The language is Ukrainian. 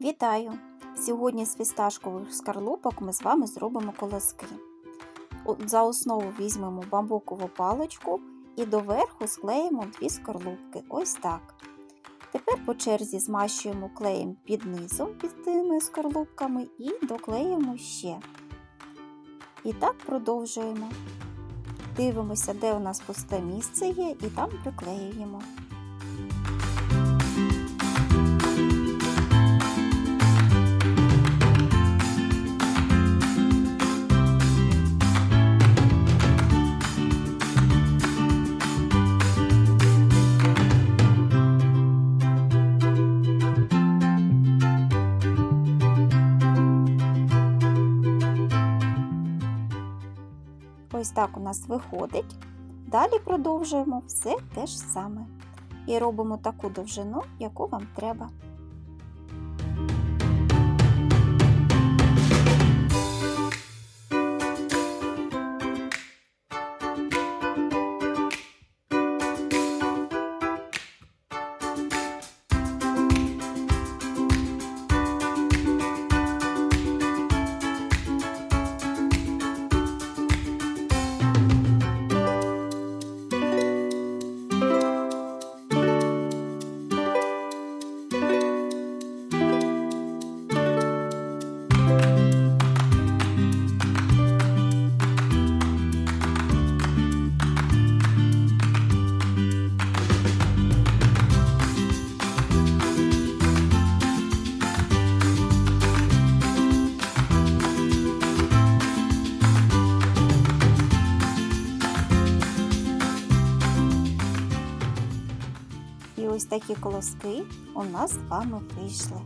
Вітаю! Сьогодні з фісташкових скарлупок ми з вами зробимо колоски. За основу візьмемо бамбукову паличку і доверху склеїмо дві скорлупки. Ось так. Тепер по черзі змащуємо клеєм під низом під тими скорлупками і доклеїмо ще. І так продовжуємо. Дивимося, де у нас пусте місце є, і там приклеюємо. Ось так у нас виходить. Далі продовжуємо все те ж саме. І робимо таку довжину, яку вам треба. І ось такі колоски у нас з вами вийшли.